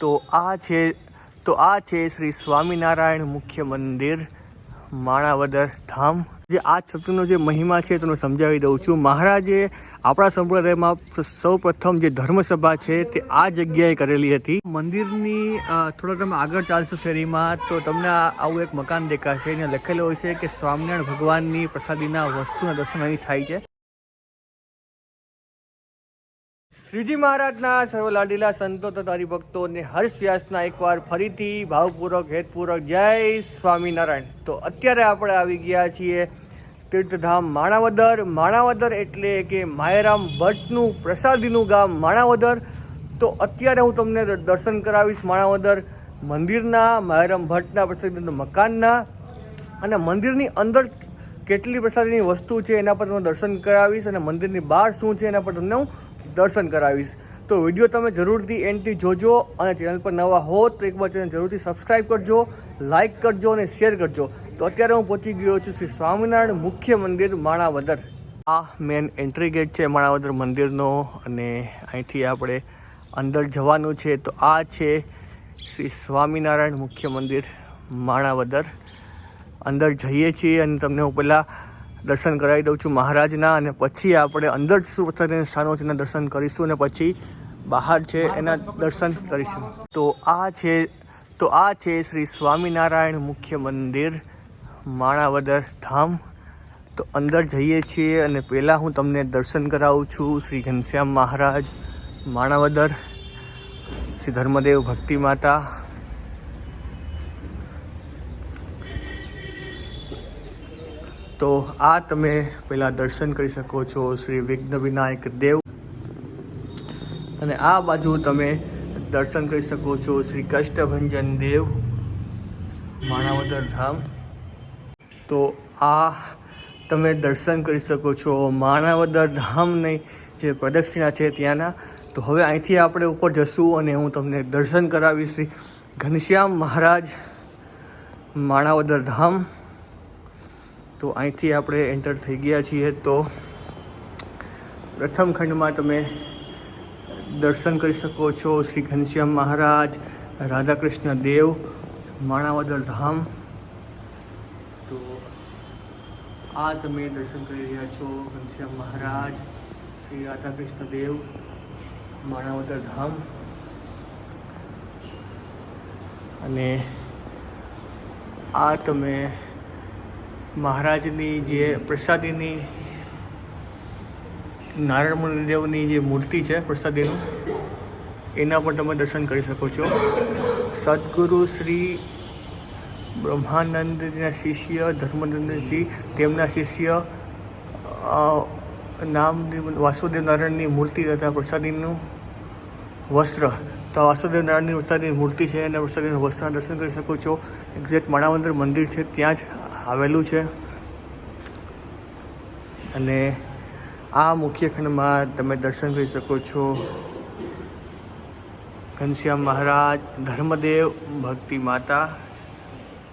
તો આ છે, તો આ છે શ્રી સ્વામિનારાયણ મુખ્ય મંદિર, માણાવદર ધામ. જે આ શક્તિનો જે મહિમા છે તમને સમજાવી દઉં છું. મહારાજે આપણા સંપ્રદાયમાં સૌ પ્રથમ જે ધર્મસભા છે તે આ જગ્યાએ કરેલી હતી. મંદિરની થોડા તમે આગળ ચાલશો શેરીમાં, તો તમને આવું એક મકાન દેખાશે. એને લખેલું હોય છે કે સ્વામિનારાયણ ભગવાનની પ્રસાદીના વસ્તુના દર્શન અહીં થાય છે. શ્રીજી મહારાજના સર્વ લાડીલા સંતો તથા હરિભક્તોને હર્ષ વ્યાસના એકવાર ફરીથી ભાવપૂર્વક, હેતપૂર્વક જય સ્વામિનારાયણ. તો અત્યારે આપણે આવી ગયા છીએ તીર્થધામ માણાવદર. માણાવદર એટલે કે માયરામ ભટ્ટનું પ્રસાદીનું ગામ માણાવદર. તો અત્યારે હું તમને દર્શન કરાવીશ માણાવદર મંદિરના, માયરામ ભટ્ટના પ્રસાદીના મકાનના. અને મંદિરની અંદર કેટલી પ્રસાદીની વસ્તુ છે એના પર તમને દર્શન કરાવીશ અને મંદિરની બહાર શું છે એના પર તમને હું દર્શન કરાવીશ. તો વીડિયો તમે જરૂરથી એન્ડથી જોજો અને ચેનલ પર નવા હો તો એકવાર ચેનલ જરૂરથી સબસ્ક્રાઈબ કરજો લાઇક કરજો અને શેર કરજો. તો અત્યારે હું પહોંચી ગયો છું શ્રી સ્વામિનારાયણ મુખ્ય મંદિર માણાવદર. આ મેન એન્ટ્રી ગેટ છે માણાવદર મંદિરનો અને અહીંથી આપણે અંદર જવાનું છે. તો આ છે શ્રી સ્વામિનારાયણ મુખ્ય મંદિર માણાવદર. અંદર જઈએ છીએ અને તમને હું પહેલાં દર્શન કરાવી દઉં છું મહારાજના અને પછી આપણે અંદર પ્રસાદીના સ્થાનો છે એના દર્શન કરીશું અને પછી બહાર છે એના દર્શન કરીશું. તો આ છે, તો આ છે શ્રી સ્વામિનારાયણ મુખ્ય મંદિર, માણાવદર ધામ. તો અંદર જઈએ છીએ અને પહેલાં હું તમને દર્શન કરાવું છું શ્રી ઘનશ્યામ મહારાજ, માણાવદર, શ્રી ધર્મદેવ ભક્તિ માતા તો આ તમે પહેલાં દર્શન કરી શકો છો શ્રી વિઘ્ન વિનાયક દેવ. અને આ બાજુ તમે દર્શન કરી શકો છો શ્રી કષ્ટભંજન દેવ, માણાવદર ધામ. તો આ તમે દર્શન કરી શકો છો માણાવદર ધામની જે પ્રદક્ષિણા છે ત્યાંના. તો હવે અહીંથી આપણે ઉપર જશું અને હું તમને દર્શન કરાવીશ શ્રી ઘનશ્યામ મહારાજ માણાવદર ધામ. તો અહીંથી આપણે એન્ટર થઈ ગયા છીએ. તો પ્રથમ ખંડમાં તમે દર્શન કરી શકો છો. શ્રી ઘનશ્યામ મહારાજ, રાધાકૃષ્ણ દેવ, માણાવદર ધામ. તો આ તમે દર્શન કરી રહ્યા છો. ઘનશ્યામ મહારાજ, શ્રી રાધાકૃષ્ણ દેવ, માણાવદર ધામ. અને આ તમે મહારાજની જે પ્રસાદીની, નારાયણ મુનિદેવની જે મૂર્તિ છે પ્રસાદીનું, એના પણ તમે દર્શન કરી શકો છો. સદગુરુ શ્રી બ્રહ્માનંદના શિષ્ય, ધર્મનંદજી, તેમના શિષ્ય નામ વાસુદેવ નારાયણની મૂર્તિ તથા પ્રસાદીનું વસ્ત્ર. તો વાસુદેવ નારાયણની પ્રસાદીની મૂર્તિ છે અને પ્રસાદીનું વસ્ત્ર દર્શન કરી શકો છો. એક્ઝેક્ટ માણાવંદર મંદિર છે, ત્યાં જ આવેલું છે. અને આ મુખ્ય ખંડમાં તમે દર્શન કરી શકો છો. ઘનશ્યામ મહારાજ, ધર્મદેવ ભક્તિ માતા.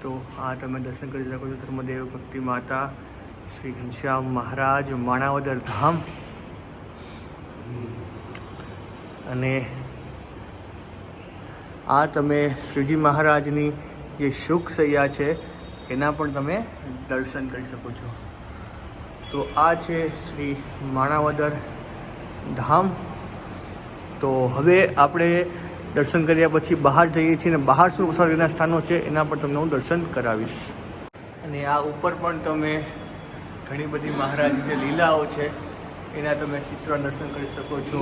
તો આ તમે દર્શન કરી શકો છો, ધર્મદેવ ભક્તિ માતા. શ્રી ઘનશ્યામ મહારાજ, માણાવદર ધામ. અને આ તમે શ્રીજી મહારાજની જે સુખ સૈયા છે એના પણ તમે દર્શન કરી શકો છો. તો આ છે શ્રી માણાવદર ધામ. તો હવે આપણે દર્શન કર્યા પછી બહાર જઈએ છીએ અને બહાર શું પ્રસાદીના સ્થાનો છે એના પર તમને હું દર્શન કરાવીશ. અને આ ઉપર પણ તમે ઘણી બધી મહારાજની જે લીલાઓ છે, એના તમે ચિત્ર દર્શન કરી શકો છો.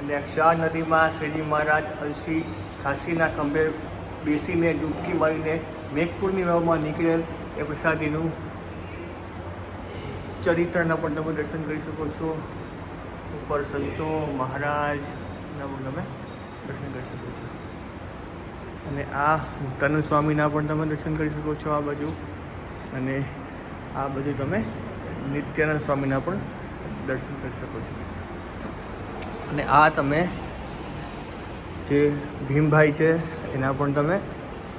અને ક્ષાર નદીમાં શ્રીજી મહારાજ અલસી ખાંસીના ખંભે બેસીને ડૂબકી મારીને મેઘપુરની વાવમાં નીકળેલ એ પ્રસાદીનું ચરિત્રના પણ તમે દર્શન કરી શકો છો. ઉપર સંતો મહારાજના પણ તમે દર્શન કરી શકો છો. અને આ મુક્તાનંદ સ્વામીના પણ તમે દર્શન કરી શકો છો આ બાજુ. અને આ બાજુ તમે નિત્યાનંદ સ્વામીના પણ દર્શન કરી શકો છો. અને આ તમે જે ભીમભાઈ છે, એના પણ તમે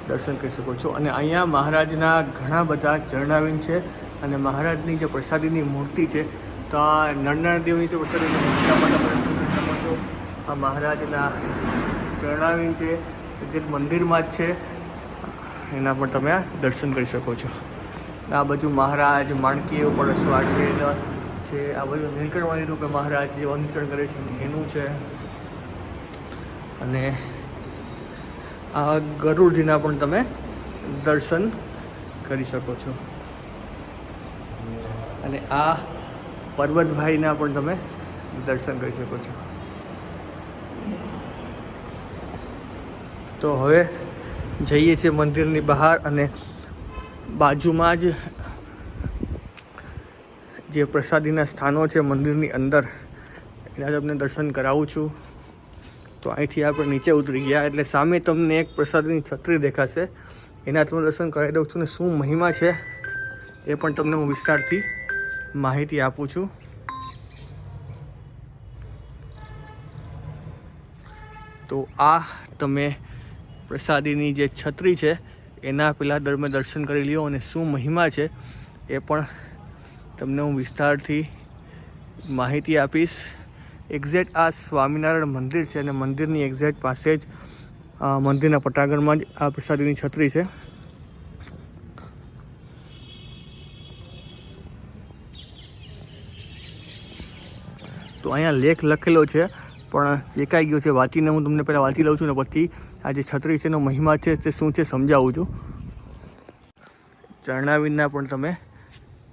દર્શન કરી શકો છો. અને અહીંયા મહારાજના ઘણા બધા ચરણાવીન છે અને મહારાજની જે પ્રસાદીની મૂર્તિ છે, તો આ નરનાદેવની જે પ્રસાદીની મૂર્તિ પણ તમે દર્શન કરી શકો છો. આ મહારાજના ચરણાવીન છે, જે મંદિરમાં જ છે, એના પણ તમે દર્શન કરી શકો છો. આ બાજુ મહારાજ, માણકીઓ ઉપર સ્વાઠેલ છે આ બધું નીલકંઠવાણી રૂપે મહારાજ જે વંચન કરે છે, એનું છે. અને આ ગરુડજીના પણ તમે દર્શન કરી શકો છો. અને આ પર્વતભાઈના પણ તમે દર્શન કરી શકો છો. તો હવે જઈએ છીએ મંદિરની બહાર અને બાજુમાં જ જે પ્રસાદીના સ્થાનો છે મંદિરની અંદર, એના તમને દર્શન કરાવું છું. તો અહીંથી આપણે નીચે ઉતરી ગયા, એટલે સામે તમને એક પ્રસાદની છત્રી દેખાશે. એના તમને દર્શન કરાવી દઉં છું ને શું મહિમા છે, એ પણ તમને હું વિસ્તારથી માહિતી આપું છું. તો આ તમે પ્રસાદીની જે છત્રી છે, એના પહેલાં દર મેં દર્શન કરી લ્યો અને શું મહિમા છે, એ પણ તમને હું વિસ્તારથી માહિતી આપીશ. એક્ઝેક્ટ આ સ્વામિનારાયણ મંદિર છે અને મંદિરની એક્ઝેક્ટ પાસે જ મંદિરના પટાગણમાં જ આ પ્રસાદીની છત્રી છે. તો અહીંયા લેખ લખેલો છે, પણ એકાઈ ગયો છે. વાંચીને હું તમને પહેલાં વાંચી લઉં છું ને પછી આ જે છત્રી છે એનો મહિમા છે તે શું છે સમજાવું છું. ચરણાવીના પણ તમે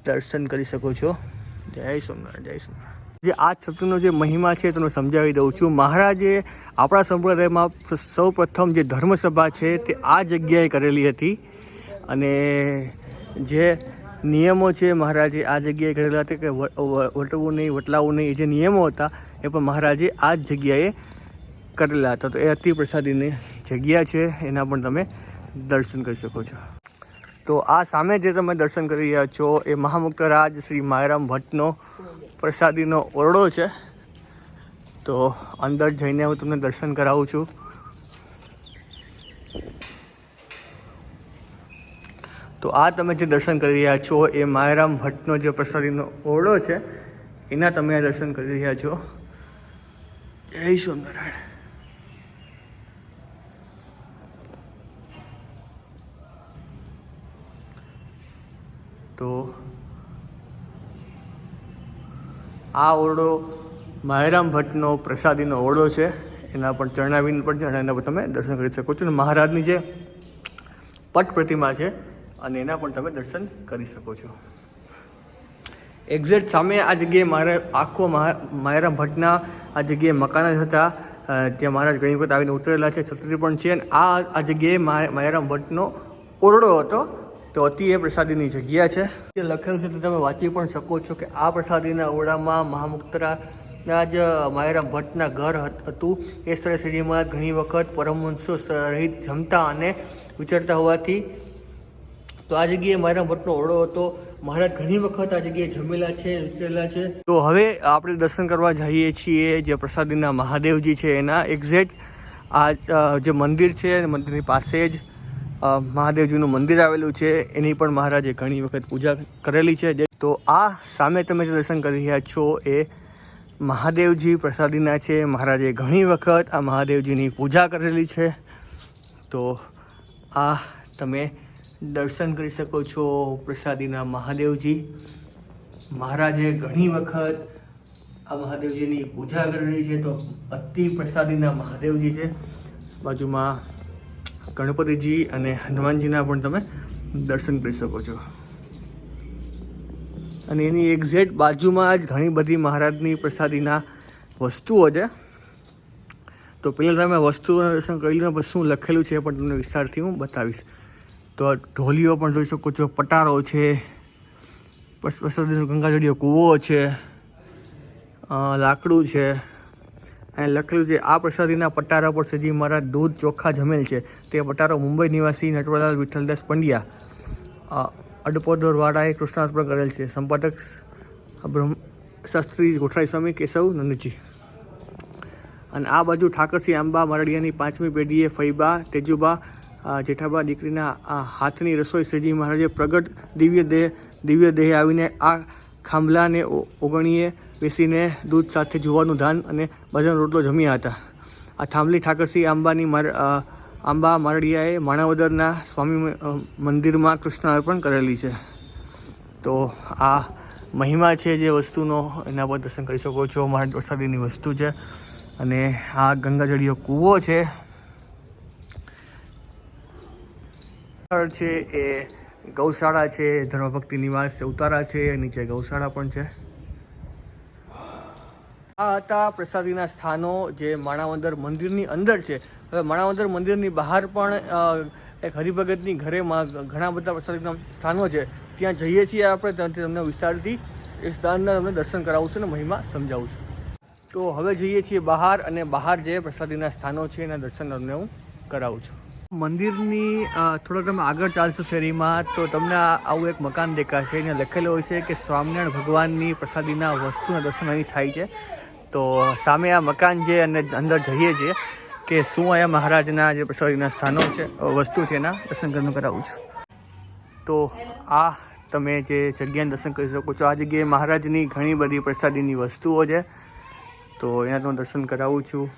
દર્શન કરી શકો છો. જય સોમનાથ જય સોમનાથ. જે આ છત્રીનો જે મહિમા છે તમને સમજાવી દઉં છું. મહારાજે આપણા સંપ્રદાયમાં સૌ પ્રથમ જે ધર્મસભા છે તે આ જગ્યાએ કરેલી હતી. અને જે નિયમો છે મહારાજે આ જગ્યાએ કરેલા હતા કે વટવું નહીં વટલાવવું નહીં, એ જે નિયમો હતા એ પણ મહારાજે આ જ જગ્યાએ કરેલા હતા. તો એ અતિ પ્રસાદીની જગ્યા છે. એના પણ તમે દર્શન કરી શકો છો. તો આ સામે જે તમે દર્શન કરી રહ્યા છો એ મહામુક્ત રાજ શ્રી માયરામ ભટ્ટનો પ્રસાદીનો ઓરડો છે. તો અંદર જઈને હું તમને દર્શન કરાવું છું. તો આ તમે જે દર્શન કરી રહ્યા છો એ માયરામ ભટ્ટનો જે પ્રસાદીનો ઓરડો છે, એના તમે આ દર્શન કરી રહ્યા છો. જય સોમનારાયણ તો આ ઓરડો માયરામ ભટ્ટનો પ્રસાદીનો ઓરડો છે. એના પણ ચરણાવીને પણ એના પર તમે દર્શન કરી શકો છો. અને મહારાજની જે પટ પ્રતિમા છે અને એના પણ તમે દર્શન કરી શકો છો. એક્ઝેક્ટ સામે આ જગ્યાએ મારે આખો માયરામ ભટ્ટના આ જગ્યાએ મકાન હતા. ત્યાં મહારાજ ઘણી વખત આવીને ઉતરેલા છે, છત્રી પણ છે. અને આ આ જગ્યાએ માયરામ ભટ્ટનો ઓરડો હતો. તો અતિ એ પ્રસાદીની જગ્યા છે. જે લખેલું છે તો તમે વાંચી પણ શકો છો કે આ પ્રસાદીના ઓરડામાં મહામુક્તરા જ માયરામ ભટ્ટના ઘર હતું એ સ્થળે શ્રીજી ઘણી વખત પરમવંશો રહિત જમતા અને વિચરતા હોવાથી તો આ જગ્યાએ માયરામ ભટ્ટનો ઓરડો હતો. મહારાજ ઘણી વખત આ જગ્યાએ જમેલા છે વિચરેલા છે. તો હવે આપણે દર્શન કરવા જઈએ છીએ જે પ્રસાદીના મહાદેવજી છે એના એક્ઝેક્ટ આ જે મંદિર છે, મંદિરની પાસે જ. મહાદેવજીનું મંદિર આવેલું છે. એની પણ મહારાજે ઘણી વખત પૂજા કરેલી છે. તો આ સામે તમે જે દર્શન કરી રહ્યા છો, એ મહાદેવજી પ્રસાદીના છે. મહારાજે ઘણી વખત આ મહાદેવજીની પૂજા કરેલી છે. તો આ તમે દર્શન કરી શકો છો પ્રસાદીના મહાદેવજી. મહારાજે ઘણી વખત આ મહાદેવજીની પૂજા કરેલી છે. તો અતિ પ્રસાદીના મહાદેવજી છે. બાજુમાં ગણપતિજી અને હનુમાનજીના પણ તમે દર્શન કરી શકો છો. અને એની એક્ઝેક્ટ બાજુમાં જ ઘણી બધી મહારાજની પ્રસાદીના વસ્તુઓ છે. તો પહેલાં તમે વસ્તુઓના દર્શન કરી પછી શું લખેલું છે પણ તમને વિસ્તારથી હું બતાવીશ. તો ઢોલીઓ પણ જોઈ શકો છો, પટારો છે પ્રસાદીનો ગંગાજળીઓ કૂવો છે લાકડું છે. અને લખેલું છે આ પ્રસાદીના પટારા પર સજી મહારાજ દૂધ ચોખ્ખા જમેલ છે. તે પટારો મુંબઈ નિવાસી નટવરલાલ વિઠ્ઠલદાસ પંડ્યા અ, અડપોદર વાળાએ કૃષ્ણાર્થ પર કરેલ છે. સંપાદક બ્રહ્મ શાસ્ત્રી ગોઠાઈ સ્વામી કેશવ નંદજી. અને આ બાજુ ઠાકરસિંહ આંબા મરડિયાની પાંચમી પેઢીએ ફૈબા તેજુબા જેઠાબા દીકરીના હાથની રસોઈ શ્રીજી મહારાજે પ્રગટ દિવ્ય દેહ દિવ્ય દેહે આવીને આ ખાંભલાને ઓગણીએ બેસીને દૂધ સાથે જોવાનું ધાન અને ભજન રોટલો જમ્યા હતા. આ થાંભલી ઠાકરસિંહ આંબાની આંબા મારડિયાએ માણાવદરના સ્વામી મંદિરમાં કૃષ્ણ અર્પણ કરેલી છે. તો આ મહિમા છે જે વસ્તુનો, એના પર દર્શન કરી શકો છો. મારા પ્રસાદીની વસ્તુ છે અને આ ગંગાજળીયો કૂવો છે. છે એ ગૌશાળા છે, ધર્મભક્તિ નિવાસ ઉતારા છે, નીચે ગૌશાળા પણ છે. આ હતા પ્રસાદીના સ્થાનો જે માણાવદર મંદિરની અંદર છે. હવે માણાવદર મંદિરની બહાર પણ એક હરિભગતની ઘરેમાં ઘણા બધા પ્રસાદીના સ્થાનો છે. ત્યાં જઈએ છીએ આપણે, ત્યાંથી તમને વિસ્તારથી એ સ્થાનના તમને દર્શન કરાવું છું અને મહિમા સમજાવું છું. તો હવે જઈએ છીએ બહાર અને બહાર જે પ્રસાદીના સ્થાનો છે એના દર્શન તમને હું કરાવું છું. મંદિરની થોડો તમે આગળ ચાલશો શેરીમાં, તો તમને આવું એક મકાન દેખાશે. અહીંયા લખેલું હોય છે કે સ્વામિનારાયણ ભગવાનની પ્રસાદીના વસ્તુના દર્શન અહીં થાય છે. તો સામે આ મકાન છે અને અંદર જઈએ છીએ કે શું અહીંયા મહારાજના જે પ્રસાદીના સ્થાનો છે વસ્તુ છે એના દર્શન કરવાનું કરાવું છું. તો આ તમે જે જગ્યાને દર્શન કરી શકો છો. આ જગ્યાએ મહારાજની ઘણી બધી પ્રસાદીની વસ્તુઓ છે. તો એના હું દર્શન કરાવું છું.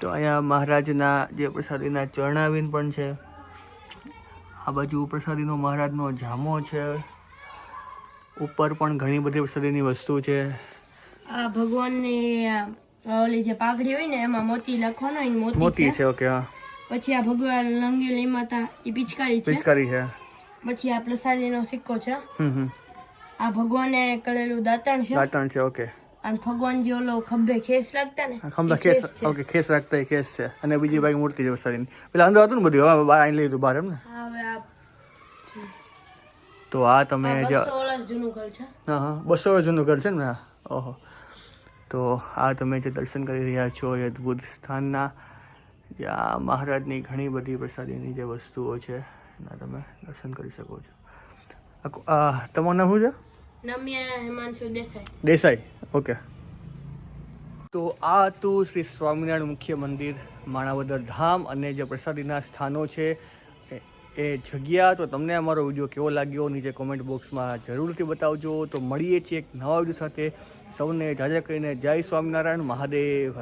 તો અહીંયા મહારાજના જે પ્રસાદીના ચરણાવીન પણ છે. આ બાજુ પ્રસાદીનો મહારાજનો જામો છે. ઉપર પણ ઘણી બધી પ્રસાદીની વસ્તુ છે. આ ભગવાનની ઓલી જે પાઘડી હોય ને એમાં મોતી લખવાનો હોય મોતી છે. ઓકે હા. પછી આ ભગવાન લંગેલી માતા એ પિચકારી છે. પિચકારી છે. પછી આ પ્રસાદીનો સિક્કો છે. હમ આ ભગવાને કરેલું દાંતણ છે. દાંતણ છે ઓકે. અને ભગવાન જે ઓલો ખંભે ખેસ રાખતા ને ખંભે ખેસ ઓકે ખેસ રાખતા ખેસ છે. અને બીજી બાઈક મૂર્તિ છે પ્રસાદીની. પેલા અંદર હતું ને બધું હવે બહાર અહીં લીધું બહાર એમ ને? હવે આ તો આ તમે જે જૂનું ઘર છે. હા હા. બસો જૂનું ઘર છે ને ઓહો. તો આ તમે જે દર્શન કરી રહ્યા છો એ અદ્ભુત સ્થાનના જે આ મહારાજની ઘણી બધી પ્રસાદીની જે વસ્તુઓ છે એના તમે દર્શન કરી શકો છો. તમારું નામ શું છે? નમ્યા હેમાંશુ દેસાઈ. દેસાઈ. ઓકે. તો આ હતું શ્રી સ્વામિનારાયણ મુખ્ય મંદિર માણાવદર ધામ અને જે પ્રસાદીના સ્થાનો છે એ- જગ્યા, તો તમને અમારો વીડિયો કેવો લાગ્યો નીચે કોમેન્ટ બોક્સમાં જરૂરથી બતાવજો. તો મળીએ છીએ એક નવા વીડિયો સાથે. સૌને જાજા કરીને જય સ્વામિનારાયણ, મહાદેવ.